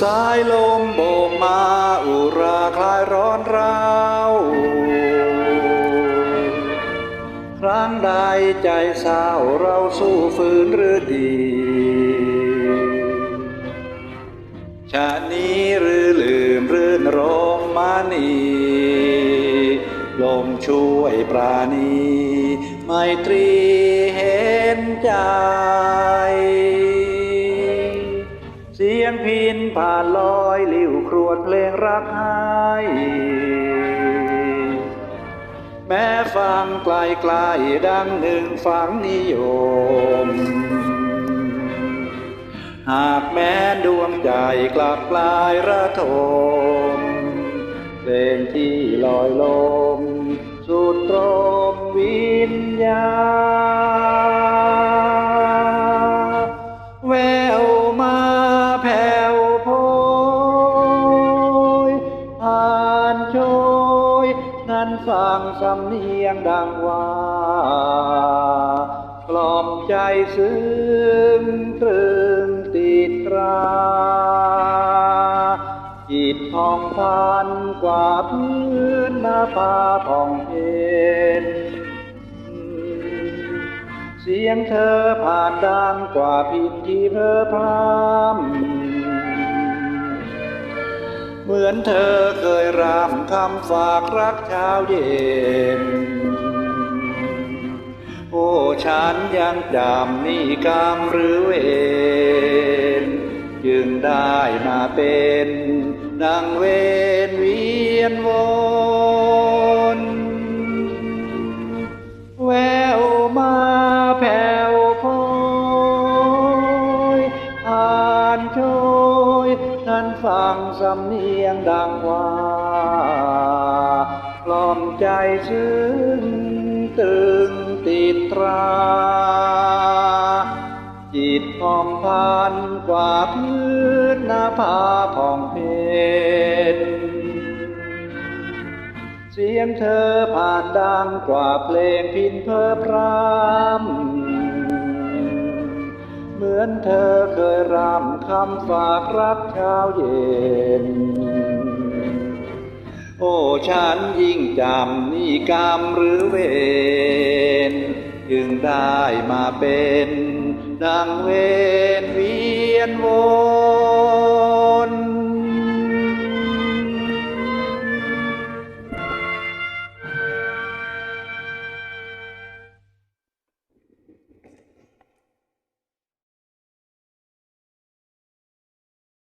สายลมโบกมาอุราคลายร้อนร้าวครั้งใดใจเศร้าเราสู้ฝืนหรือดีชาตินี้หรือลืมรื่นรมมานีลมช่วยปราณี ไมตรีเห็นใจ สียงพินผ่านลอยลิวครวญเพลงรักให้แม้ฟังไกลไกลดังหนึ่งฝังนิยม หากแม้ดวงใจกลับกลายระทมเพลงที่ลอยลม สุดตรมวิญญาแนั้นฟังสำเนียงดังว่ากล่อมใจซึ้งตรึงติดตราจิตทองพันกว่าพื้นหน้าผาผ่องเห็นเสียงเธอผ่านดังกว่าพินที่เพอพรำ มือนเธอเคยรำคำฝากรักเช้าเย็น โอ้ฉันยังจำนี่กรรมหรือเวรจึงได้มาเป็น ดังเวน สำเนียงดังว่ากล่อมใจซึ้งตึงติดตรา จิตผ่องพันกว่าพื้นหน้าผาผ่องเพนเสียงเธอผ่านดังกว่าเพลงพินเพอพรำ เหมือนเธอเคยรำคำฝากรักเช้าเย็น โอ้ฉันยิ่งจำนี่กรรมหรือเวรจึงได้มาเป็น ดังเวรเวียนวน